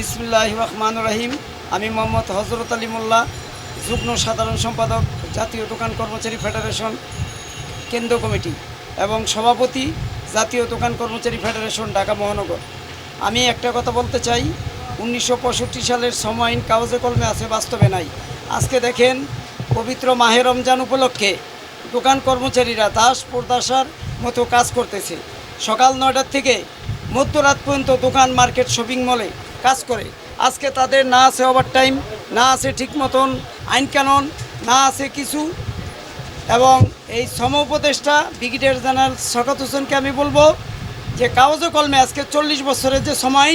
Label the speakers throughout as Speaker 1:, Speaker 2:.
Speaker 1: বিসমুল্লাহ রহমান রহিম। আমি মোহাম্মদ হজরত আলী মোল্লা, যুগ্ম সাধারণ সম্পাদক, জাতীয় দোকান কর্মচারী ফেডারেশন কেন্দ্র কমিটি এবং সভাপতি, জাতীয় দোকান কর্মচারী ফেডারেশন, ঢাকা মহানগর। আমি একটা কথা বলতে চাই, উনিশশো পঁয়ষট্টি সালের সময় কাগজে কলমে আছে, বাস্তবে নাই। আজকে দেখেন, পবিত্র মাহে রমজান উপলক্ষে দোকান কর্মচারীরা দাস প্রদাসার মতো কাজ করতেছে। সকাল নয়টার থেকে মধ্যরাত পর্যন্ত দোকান, মার্কেট, শপিং মলে কাজ করে। আজকে তাদের না আছে ওভার টাইম না আছে ঠিক মতন আইন কানুন, না আছে কিছু। এবং এই সম উপদেষ্টা, ব্রিগেডিয়ার জেনারেল শকত হোসেনকে আমি বলব যে কাগজে কলমে আজকে চল্লিশ বছরের যে সময়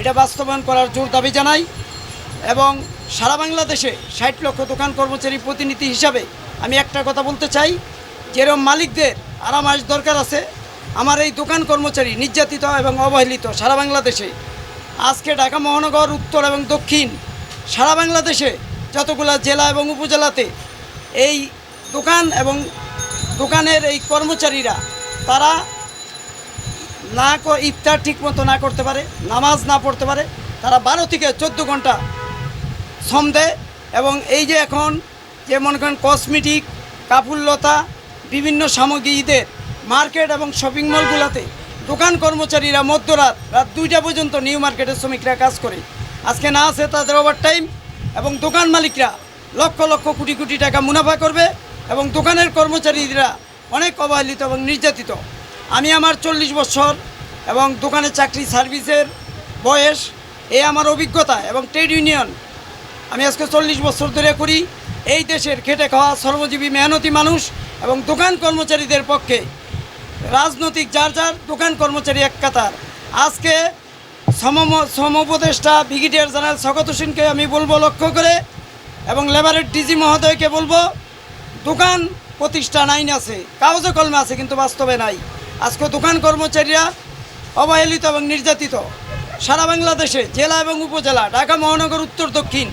Speaker 1: এটা বাস্তবায়ন করার জোর দাবি জানাই। এবং সারা বাংলাদেশে ষাট লক্ষ দোকান কর্মচারী প্রতিনিধি হিসাবে আমি একটা কথা বলতে চাই, যেরকম মালিকদের আরাম আস দরকার আছে, আমার এই দোকান কর্মচারী, নির্যাতিত এবং অবহেলিত সারা বাংলাদেশে আজকে ঢাকা মহানগর উত্তর এবং দক্ষিণ, সারা বাংলাদেশে যতগুলা জেলা এবং উপজেলাতে এই দোকান এবং দোকানের এই কর্মচারীরা, তারা না ইফতার ঠিক মতো না করতে পারে, নামাজ না পড়তে পারে, তারা বারো থেকে চোদ্দ ঘণ্টা শ্রম দেয় এবং এই যে এখন যে মনে করেন কসমেটিক কাপুল্যতা বিভিন্ন সামগ্রী ঈদের, মার্কেট এবং শপিং মলগুলোতে দোকান কর্মচারীরা মধ্যরাত রাত দুইটা পর্যন্ত নিউ মার্কেটের শ্রমিকরা কাজ করে। আজকে না আছে তাদের ওভার টাইম এবং দোকান মালিকরা লক্ষ লক্ষ কোটি কোটি টাকা মুনাফা করবে এবং দোকানের কর্মচারীরা অনেক অবহেলিত এবং নির্যাতিত। আমি আমার চল্লিশ বছর এবং দোকানে চাকরি সার্ভিসের বয়স, এ আমার অভিজ্ঞতা এবং ট্রেড ইউনিয়ন আমি আজকে চল্লিশ বছর ধরে করি। এই দেশের খেটে খাওয়া সর্বজীবী মেহনতি মানুষ এবং দোকান কর্মচারীদের পক্ষে রাজনৈতিক যার যার দোকান কর্মচারী এক কাতার। আজকে সম সমপদেষ্টা ব্রিগেডিয়ার জেনারেল শকত হোসেনকে আমি বলব লক্ষ্য করে এবং লেবারের ডিজি মহোদয়কে বলব, দোকান প্রতিষ্ঠান আইন আছে কাগজে কলমে আছে কিন্তু বাস্তবে নাই। আজকে দোকান কর্মচারীরা অবহেলিত এবং নির্যাতিত। সারা বাংলাদেশে জেলা এবং উপজেলা, ঢাকা, মহানগর, উত্তর, দক্ষিণ,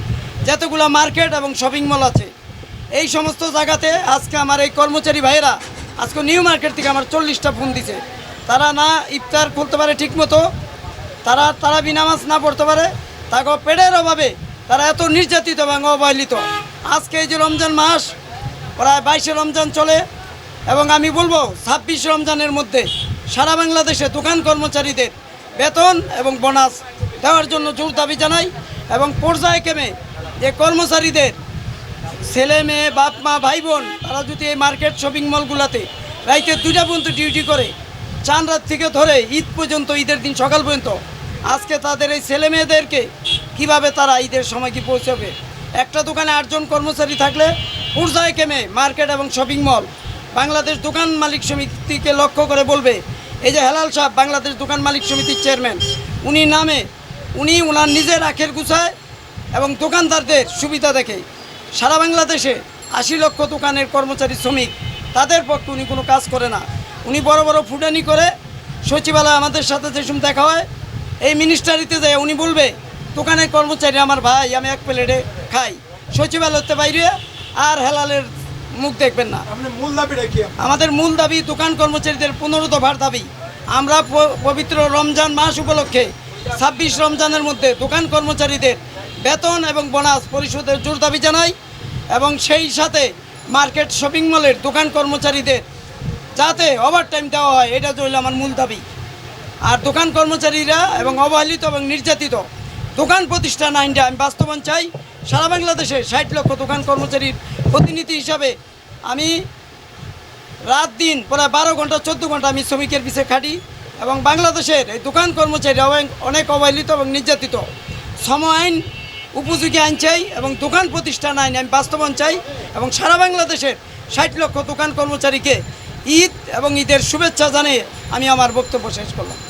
Speaker 1: যতগুলো মার্কেট এবং শপিং মল আছে, এই সমস্ত জায়গাতে আজকে আমার এই কর্মচারী ভাইয়েরা আজকে নিউ মার্কেট থেকে আমার চল্লিশটা ফোন দিছে। তারা না ইফতার খুলতে পারে ঠিকমতো, তারা তারা বিনামাজ না পড়তে পারে, তাকে পেটের অভাবে তারা এত নির্যাতিত এবং অবহেলিত। আজকে এই যে রমজান মাস, প্রায় বাইশে রমজান চলে এবং আমি বলব ছাব্বিশ রমজানের মধ্যে সারা বাংলাদেশে দোকান কর্মচারীদের বেতন এবং বোনাস দেওয়ার জন্য জোর দাবি জানাই এবং পর্যায়ক্রমে যে কর্মচারীদের ছেলে মেয়ে, বাপ মা ভাই বোন তারা যদি এই মার্কেট শপিং মলগুলোতে রাইতে দুটা পর্যন্ত ডিউটি করে, চান রাত থেকে ধরে ঈদ পর্যন্ত, ঈদের দিন সকাল পর্যন্ত, আজকে তাদের এই ছেলে মেয়েদেরকে কীভাবে তারা ঈদের সময় কি পৌঁছবে? একটা দোকানে আটজন কর্মচারী থাকলে পর্যায়ক্রমে মার্কেট এবং শপিং মল বাংলাদেশ দোকান মালিক সমিতিকে লক্ষ্য করে বলবে, এই যে হেলাল সাহেব, বাংলাদেশ দোকান মালিক সমিতির চেয়ারম্যান, উনি নামে, উনি ওনার নিজের আখের গুছায় এবং দোকানদারদের সুবিধা দেখে। সারা বাংলাদেশে আশি লক্ষ দোকানের কর্মচারী শ্রমিক তাদের পক্ষে উনি কোনো কাজ করে না। উনি বড় বড় ফুটানি করে সচিবালয় আমাদের সাথে যে সময় দেখা হয় এই মিনিস্টারিতে যায় উনি বলবে দোকানের কর্মচারী আমার ভাই আমি এক প্লেটে খাই। সচিবালয়তে বাইরে আর হেলালের মুখ দেখবেন না।
Speaker 2: মূল দাবিটা কি?
Speaker 1: আমাদের মূল দাবি দোকান কর্মচারীদের পনেরো দফার দাবি। আমরা পবিত্র রমজান মাস উপলক্ষে ছাব্বিশ রমজানের মধ্যে দোকান কর্মচারীদের বেতন এবং বোনাস পরিশোধের জোর দাবি জানাই এবং সেই সাথে মার্কেট শপিং মলের দোকান কর্মচারীদের যাতে ওভার টাইম দেওয়া হয়, এটা হইল আমার মূল দাবি। আর দোকান কর্মচারীরা এবং অবহেলিত এবং নির্যাতিত দোকান প্রতিষ্ঠান আইনটা আমি বাস্তবায়ন চাই। সারা বাংলাদেশে ষাট লক্ষ দোকান কর্মচারীর প্রতিনিধি হিসাবে আমি রাত দিন প্রায় বারো ঘণ্টা, চোদ্দ ঘণ্টা আমি শ্রমিকের পিছিয়ে খাটি এবং বাংলাদেশের এই দোকান কর্মচারীরা অনেক অবহেলিত এবং নির্যাতিত। সম আইন উপযোগী আইন চাই এবং দোকান প্রতিষ্ঠান আইন আমি বাস্তবায়ন চাই এবং সারা বাংলাদেশের ষাট লক্ষ দোকান কর্মচারীকে ঈদ এবং ঈদের শুভেচ্ছা জানিয়ে আমি আমার বক্তব্য শেষ করলাম।